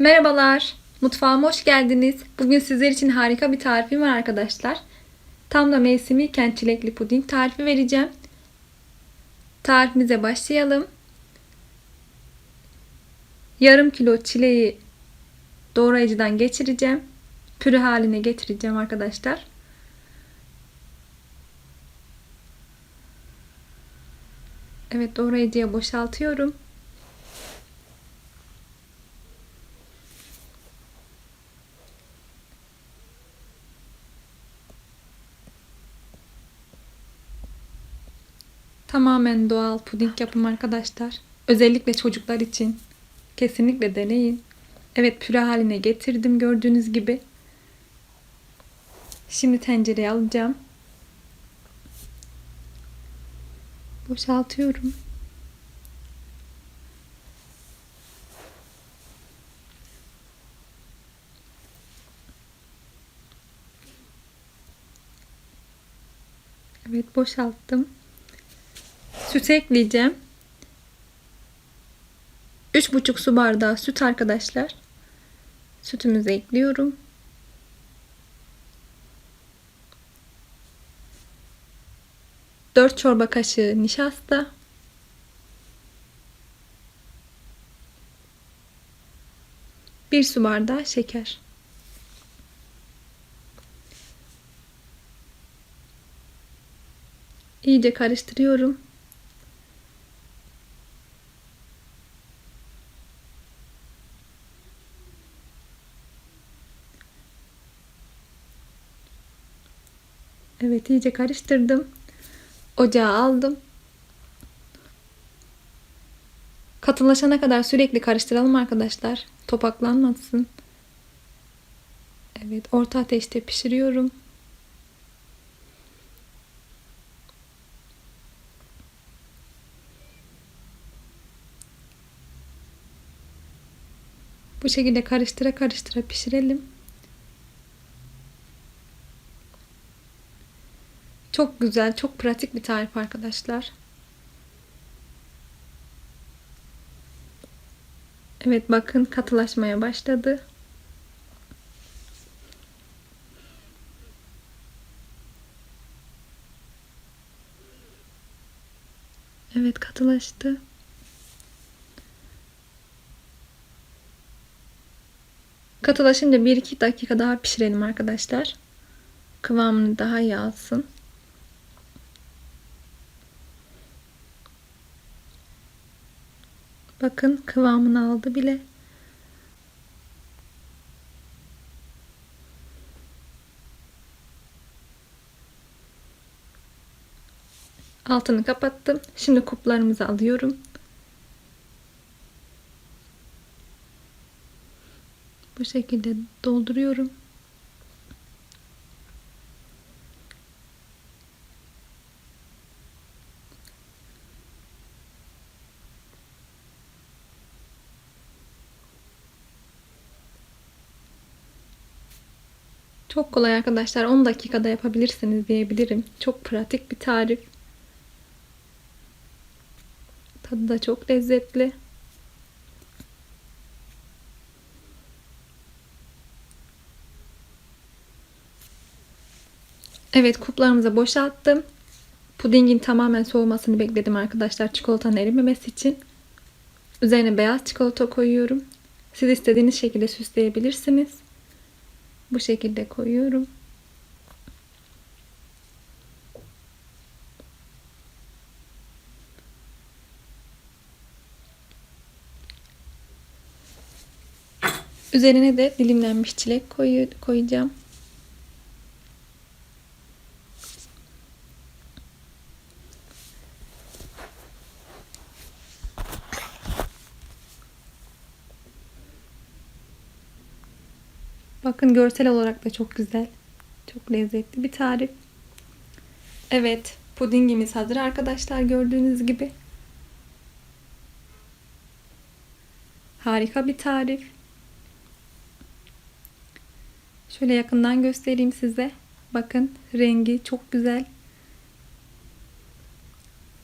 Merhabalar, mutfağıma hoş geldiniz. Bugün sizler için harika bir tarifim var arkadaşlar. Tam da mevsimiyken çilekli puding tarifi vereceğim. Tarifimize başlayalım. Yarım kilo çileği doğrayıcıdan geçireceğim. Püre haline getireceğim arkadaşlar. Evet doğrayıcıya boşaltıyorum. Tamamen doğal puding yapım arkadaşlar. Özellikle çocuklar için. Kesinlikle deneyin. Evet püre haline getirdim gördüğünüz gibi. Şimdi tencereye alacağım. Boşaltıyorum. Evet boşalttım. Süt ekleyeceğim. 3,5 su bardağı süt arkadaşlar. Sütümüzü ekliyorum. Dört çorba kaşığı nişasta. Bir su bardağı şeker. İyice karıştırıyorum. Evet iyice karıştırdım. Ocağa aldım. Katılaşana kadar sürekli karıştıralım arkadaşlar. Topaklanmasın. Evet orta ateşte pişiriyorum. Bu şekilde karıştıra karıştıra pişirelim. Çok güzel, çok pratik bir tarif arkadaşlar. Evet bakın katılaşmaya başladı. Evet katılaştı. Katılaşınca 1-2 dakika daha pişirelim arkadaşlar. Kıvamını daha iyi alsın. Bakın kıvamını aldı bile. Altını kapattım. Şimdi kuplarımızı alıyorum. Bu şekilde dolduruyorum. Çok kolay arkadaşlar. 10 dakikada yapabilirsiniz diyebilirim. Çok pratik bir tarif. Tadı da çok lezzetli. Evet kuplarımızı boşalttım. Pudingin tamamen soğumasını bekledim arkadaşlar çikolatanın erimemesi için. Üzerine beyaz çikolata koyuyorum. Siz istediğiniz şekilde süsleyebilirsiniz. Bu şekilde koyuyorum. Üzerine de dilimlenmiş çilek koyu, koyacağım. Bakın görsel olarak da çok güzel. Çok lezzetli bir tarif. Evet, pudingimiz hazır arkadaşlar gördüğünüz gibi. Harika bir tarif. Şöyle yakından göstereyim size. Bakın rengi çok güzel.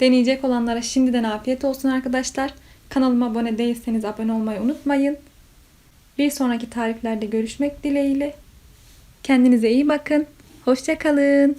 Deneyecek olanlara şimdiden afiyet olsun arkadaşlar. Kanalıma abone değilseniz abone olmayı unutmayın. Bir sonraki tariflerde görüşmek dileğiyle. Kendinize iyi bakın. Hoşça kalın.